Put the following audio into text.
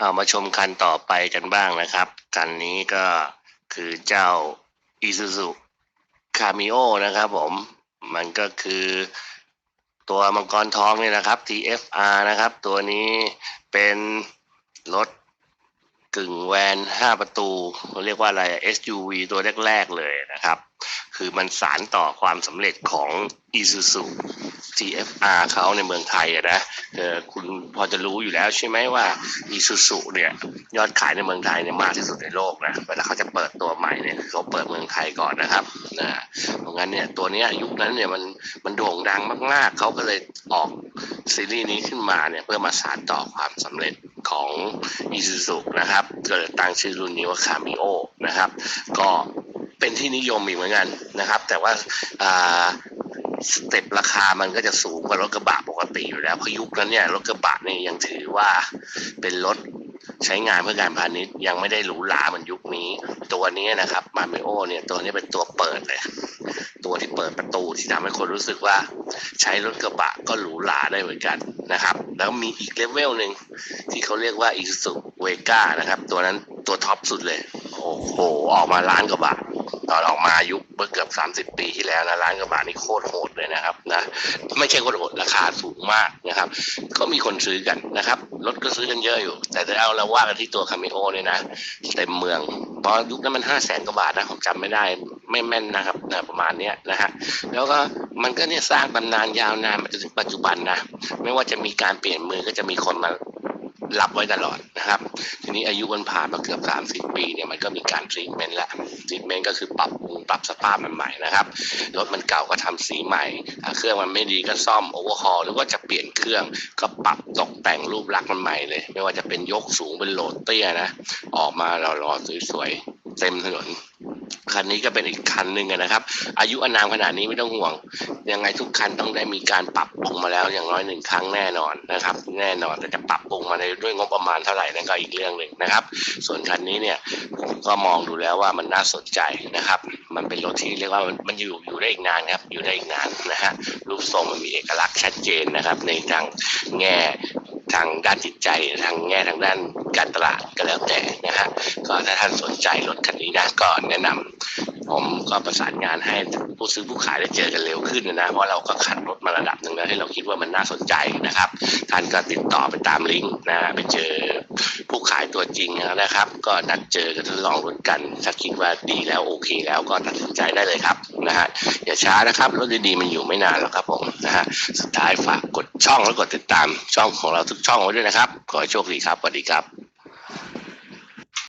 เอามาชมคันต่อไปกันบ้างนะครับ คันนี้ก็คือเจ้า Isuzu Cameo นะครับผม มันก็คือตัวมังกรทองเนี่ยนะครับ TFR นะครับ ตัวนี้เป็นรถกึ่งแวนห้าประตู เรียกว่าอะไร SUV ตัวแรก ๆ เลยนะครับ คือมันสารต่อความสำเร็จของ Isuzu TFR เขาในเมืองไทยอะนะเออคุณพอจะรู้อยู่แล้วใช่ไหมว่า Isuzu เนี่ยยอดขายในเมืองไทยเนี่ยมากที่สุดในโลกนะเวลาเขาจะเปิดตัวใหม่เนี่ยเขาเปิดเมืองไทยก่อนนะครับนะเพราะงั้นเนี่ยตัวนี้ยุคนั้นเนี่ยมันมันโด่งดังมากๆ เขาก็เลยออกซีรีส์นี้ขึ้นมาเนี่ยเพื่อมาสานต่อความสำเร็จของ Isuzu นะครับก็เลยตั้งชื่อรุ่นนี้ว่า Cameo นะครับ ก็ เป็นที่นิยมอีกเหมือนกันนะครับ แต่ว่าสเต็ปราคามันก็จะสูงกว่ารถกระบะปกติอยู่แล้วเพราะยุคนั้นเนี่ยรถกระบะเนี่ยยังถือว่าเป็นรถใช้งานเพื่อการพาณิชย์ยังไม่ได้หรูหราเหมือนยุคนี้ ตัวนี้นะครับมาเมโอเนี่ยตัวนี้เป็นตัวเปิดเลย ตัวที่เปิดประตูที่ทำให้คนรู้สึกว่า ใช้รถกระบะก็หรูหราได้เหมือนกันนะครับ แล้วมีอีกเลเวลหนึ่งที่เขาเรียกว่า Isuzu Vega นะครับ ตัวนั้นตัวท็อปสุดเลย โอ้โห ออกมาล้านกว่าบาท ตอนออกมายุคเมื่อเกือบ 30 ปีที่แล้วนะร้านกระบะนี่โคตรโหดเลยนะครับนะไม่ใช่โคตรโหดราคาสูงมากนะครับ ก็มีคนซื้อกันนะครับรถก็ซื้อกันเยอะอยู่ แต่ถ้าเอาเราว่ากันที่ตัวคาเมโอเนี่ยนะเต็มเมืองเพราะยุคนั้นมันห้าแสนกว่าบาทนะผมจำไม่ได้ไม่แม่นนะครับนะประมาณเนี้ยนะฮะแล้วก็มันก็เนี่ยสร้างตำนานยาวนานมาจนถึงปัจจุบันนะไม่ว่าจะมีการเปลี่ยนมือก็จะมีคนมา รับไว้ตลอดนะครับ ทีนี้อายุมันผ่านมาเกือบ 30 ปีเนี่ยมันก็มีการทรีทเมนต์ละทรีทเมนต์ก็คือปรับปรุงปรับสภาพมันใหม่นะครับรถมันเก่าก็ทำสีใหม่ เครื่องมันไม่ดีก็ซ่อมโอเวอร์ฮอลหรือว่าจะเปลี่ยนเครื่องก็ปรับตกแต่งรูปลักษณ์มันใหม่เลย ไม่ว่าจะเป็นยกสูงเป็นโหลดเตี้ยนะ ออกมาหล่อๆสวยๆเต็มถนน คันนี้ก็เป็นอีกคันหนึ่งนะครับ อายุอนามขนาดนี้ไม่ต้องห่วง ยังไงทุกคันต้องได้มีการปรับปรุงมาแล้วอย่างน้อยหนึ่งครั้งแน่นอนนะครับ แน่นอนแต่จะปรับปรุงมาในด้วยงบประมาณเท่าไหร่นั่นก็อีกเรื่องหนึ่งนะครับ ส่วนคันนี้เนี่ยผมก็มองดูแล้วว่ามันน่าสนใจนะครับ มันเป็นรถที่เรียกว่ามันอยู่อยู่ได้อีกนานครับ อยู่ได้อีกนานนะฮะรูปทรงมันมีเอกลักษณ์ชัดเจนนะครับ ในทางแง่ทางด้านจิตใจทางแง่ทางด้านการตลาดก็แล้วแต่นะฮะก็ถ้าท่านสนใจรถคันนี้นะก็แนะนำผม ก็ประสานงานให้ผู้ซื้อผู้ขายได้เจอกันเร็วขึ้นนะเพราะเราก็คัดรถมาระดับหนึ่งแล้วให้เราคิดว่ามันน่าสนใจนะครับ ท่านก็ติดต่อไปตามลิงก์นะไปเจอผู้ขายตัวจริงนะครับ ก็นัดเจอกันทดลองรถกัน ถ้าคิดว่าดีแล้วโอเค แล้วก็ตัดสินใจได้เลยครับนะฮะอย่าช้านะครับรถดีๆมันอยู่ไม่นานหรอกครับผมนะฮะสุดท้ายฝากกดช่องและกดติดตามช่องของเราทุกช่องไว้ด้วยนะครับ ขอให้โชคดีครับสวัสดีครับ